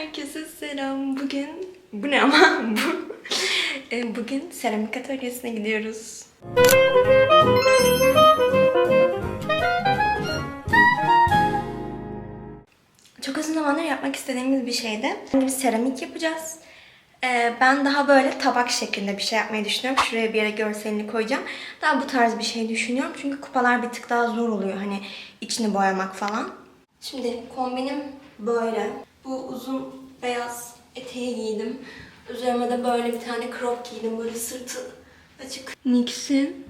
Herkese selam. Bugün bu ne ama bu E, bugün seramik atölyesine gidiyoruz. Çok uzun zamandır yapmak istediğimiz bir şeydi. Biz seramik yapacağız. Ee, ben daha böyle tabak şeklinde bir şey yapmayı düşünüyorum. Şuraya bir yere görselini koyacağım. Daha bu tarz bir şey düşünüyorum. Çünkü kupalar bir tık daha zor oluyor. Hani içini boyamak falan. Şimdi kombinim böyle. Bu uzun beyaz eteği giydim. Üzerime de böyle bir tane crop giydim. Böyle sırtı açık. NYX'in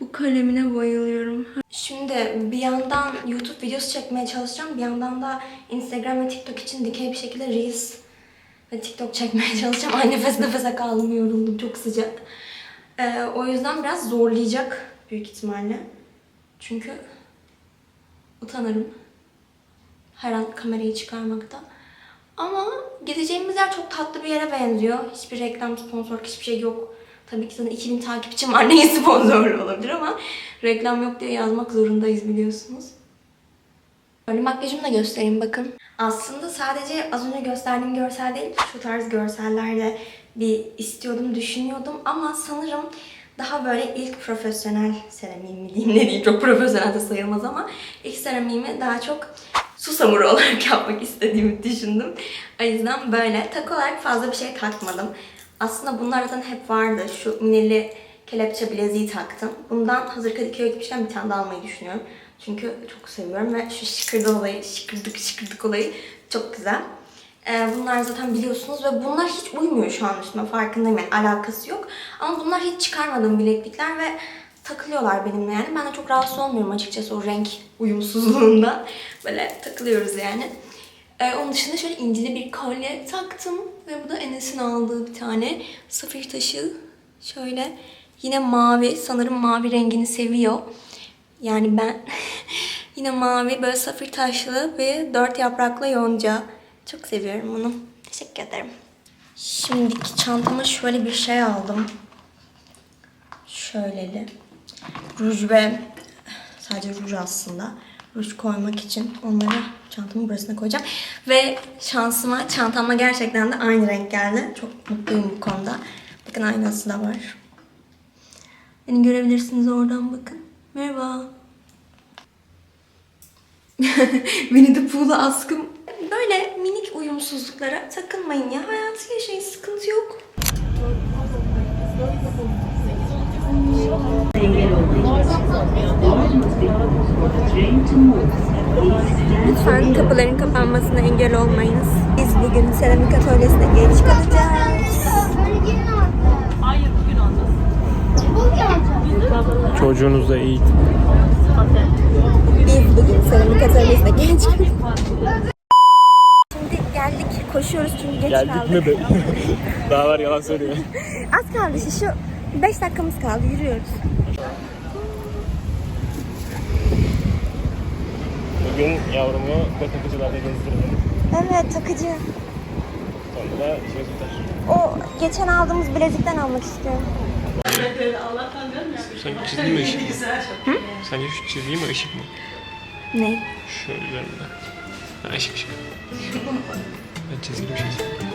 bu kalemine bayılıyorum. Şimdi bir yandan YouTube videosu çekmeye çalışacağım. Bir yandan da Instagram ve TikTok için dikey bir şekilde Reels ve TikTok çekmeye çalışacağım. Ay nefes nefese kaldım yoruldum çok sıcak. Ee, o yüzden biraz zorlayacak büyük ihtimalle. Çünkü utanırım her an kamerayı çıkarmakta. Ama gideceğimiz yer çok tatlı bir yere benziyor. Hiçbir reklam, sponsor, hiçbir şey yok. Tabii ki zaten 2000 takipçim var. Neyi sponsorlu olabilir ama reklam yok diye yazmak zorundayız biliyorsunuz. Böyle makyajımı da göstereyim bakın. Aslında sadece az önce gösterdiğim görsel değil, şu tarz görsellerle bir istiyordum, düşünüyordum ama sanırım daha böyle ilk profesyonel seramiğim mi diyeyim ne diyeyim çok profesyonel de sayılmaz ama ilk seramiğimi daha çok susamuru olarak yapmak istediğimi düşündüm. O yüzden böyle takı olarak fazla bir şey takmadım. Aslında bunlar zaten hep vardı. Şu mineli kelepçe bileziği taktım. Bundan hazır Kadıköy'e gitmişken bir tane daha almayı düşünüyorum. Çünkü çok seviyorum ve şu şıkırdı olayı, şıkırdık şıkırdık olayı çok güzel. Ee, bunlar zaten biliyorsunuz ve bunlar hiç uymuyor şu an üstüme farkındayım yani alakası yok. Ama bunlar hiç çıkarmadığım bileklikler ve takılıyorlar benimle yani. Ben de çok rahatsız olmuyorum açıkçası o renk uyumsuzluğunda. Böyle takılıyoruz yani. Ee, onun dışında şöyle incili bir kolye taktım ve bu da Enes'in aldığı bir tane safir taşı. Şöyle yine mavi, sanırım mavi rengini seviyor. Yani ben yine mavi böyle safir taşlı ve dört yapraklı yonca. Çok seviyorum bunu. Teşekkür ederim. Şimdiki çantama şöyle bir şey aldım. Şöyleli. Ruj ve sadece ruj aslında. Ruj koymak için onları çantamın burasına koyacağım. Ve şansıma çantamla gerçekten de aynı renk geldi. Çok mutluyum bu konuda. Bakın aynası da var. Beni görebilirsiniz oradan bakın. Merhaba. Beni de Pooh'la askım. Böyle minik uyumsuzluklara takılmayın ya. Hayatı yaşayın, sıkıntı yok. Lütfen kapıların kapanmasına engel olmayınız. Biz bugün seramik atölyesine geç kalacağız. Hayır bugün olmaz. Çocuğunuza eğit. Biz bugün seramik atölyesine geç kalacağız. Şimdi geldik, koşuyoruz çünkü geç Geldik kaldık. mi be? Daha var yalan söylüyor. Az kaldı şu 5 dakikamız kaldı, yürüyoruz. Bugün yavrumu ve takıcılarda gezdirdim. Evet, takıcı. Sonra da tutar. O geçen aldığımız bilezikten almak istiyorum. Sen çizgi mi ışık mı? Hı? Sence şu çizgi mi ışık mı? Ne? Şöyle üzerinde. Ha ışık ışık. Ben çizgili bir şey istedim.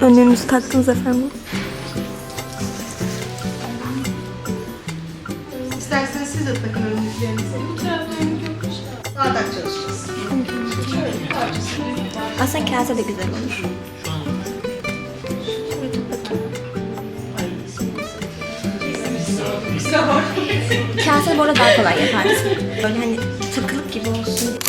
Önlüğünüzü taktınız efendim. İsterseniz siz de takın önlüklerinizi. Bardak çalışacağız. Aslında kase de güzel olur. Kase bu arada daha kolay yaparsın. Böyle hani takılık gibi olsun.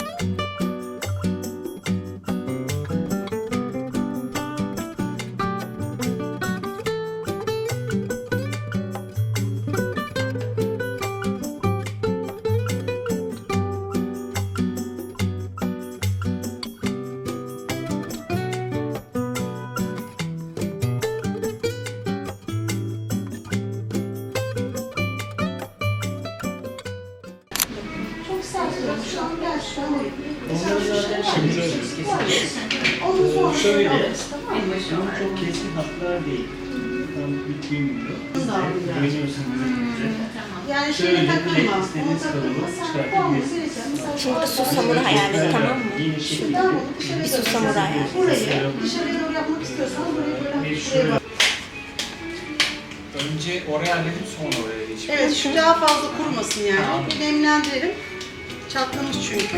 Ondan sonra Şöyle, tamam bunun çok keskin hatlar değil. Tam bittiğim gibi. Bunu da aldım yani. Güveniyorsun bize. Yani Şöyle takılma. İstediğiniz takılma. tamam Şimdi susamını hayal et tamam mı? Tamam Bir doğru. susamı da hayal et. Burayı dışarıya doğru yapmak istiyorsan burayı böyle. Önce oraya halledip sonra oraya geçelim. Evet şu daha fazla kurumasın yani. Bir nemlendirelim. Çatlamış çünkü.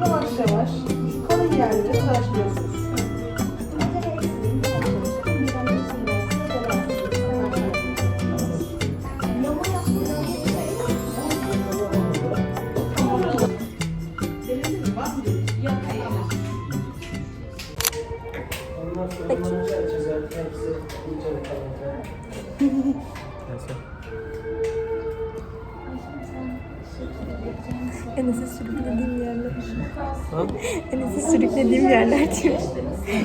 Yavaş yavaş kalın yerlere ulaşmıyorsunuz. Ondan Enes'i sürüklediğim yerler. Enes'i sürüklediğim yerler diyor.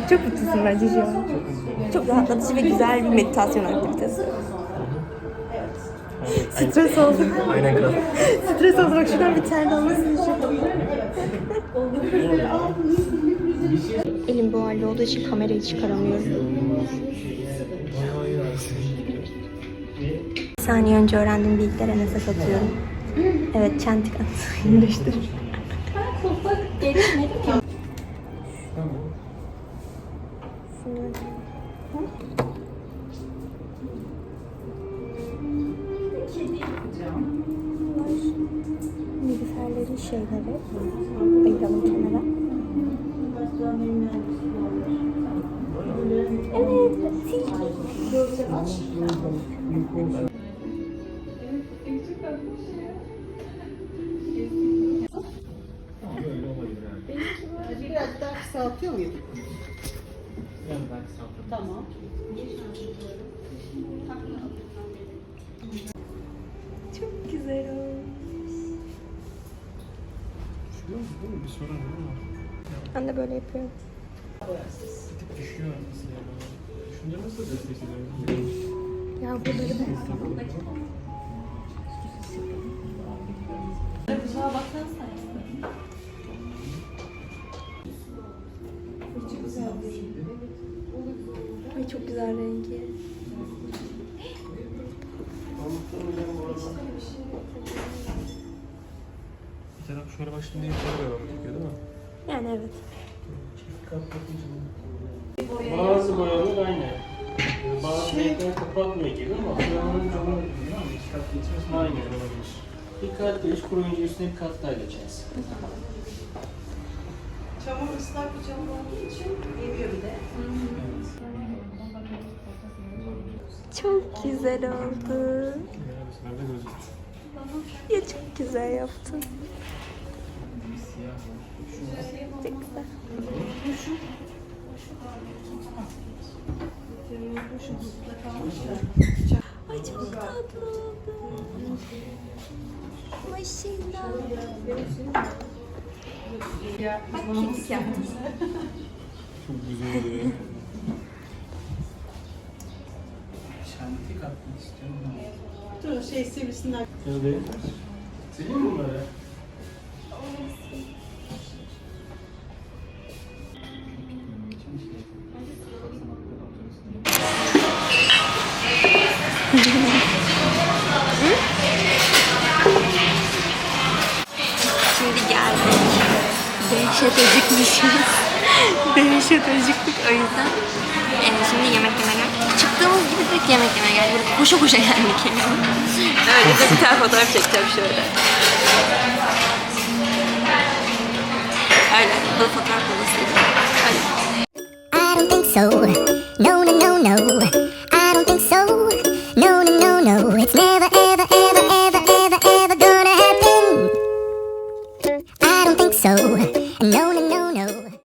Çok mutlusun bence şu an. Çok rahatlatıcı ve güzel bir meditasyon aktivitesi. Stres oldum. Aynen kral. Stres oldum. Bak şuradan bir tane olmasın Elim bu halde olduğu için kamerayı çıkaramıyorum. Bir saniye önce öğrendiğim bilgileri Enes'e satıyorum. Evet, çentik anısını iyileştirir. Bilgisayarların şeyleri ayıralım kenara. Evet, tilki. Tamam. Çok güzel olmuş. Değil mi? Bir sorun var mı? Ben de böyle yapıyorum. Bir tık düşüyor arası ya. Şunları nasıl destekleyelim? Ya buraları da Ay çok güzel rengi. Bir taraf şöyle başlayınca yukarı devam ediyor değil mi? Yani evet. Bazı boyalar aynı. Bazı renkler kapatmıyor gibi ama boyanın camı iki kat geçmesi aynı olabilir. Bir kat geç, kuruyunca üstüne bir kat daha geçersin. Çamur ıslak bir çamur olduğu için geliyor bir de. Çok güzel oldu. Ya çok güzel yaptın. Çok güzel. Ay çok tatlı oldu. Maşallah. Bak kedik yaptım. Çok güzel oluyor. Şahane atmak istiyorum. Dur şey sivrisinden. Şöyle. Sileyim mi bunları? Şimdi geldik. Dehşet acıkmışız. Dehşet acıktık o yüzden. Ee, şimdi yemek yemeye. Çıktığımız gibi direkt yemek yemeye geldik. Böyle koşa koşa geldik yani. Öyle de bir tane fotoğraf çekeceğim şöyle. Öyle. Bu fotoğraf odasıydı. Öyle. I don't think so.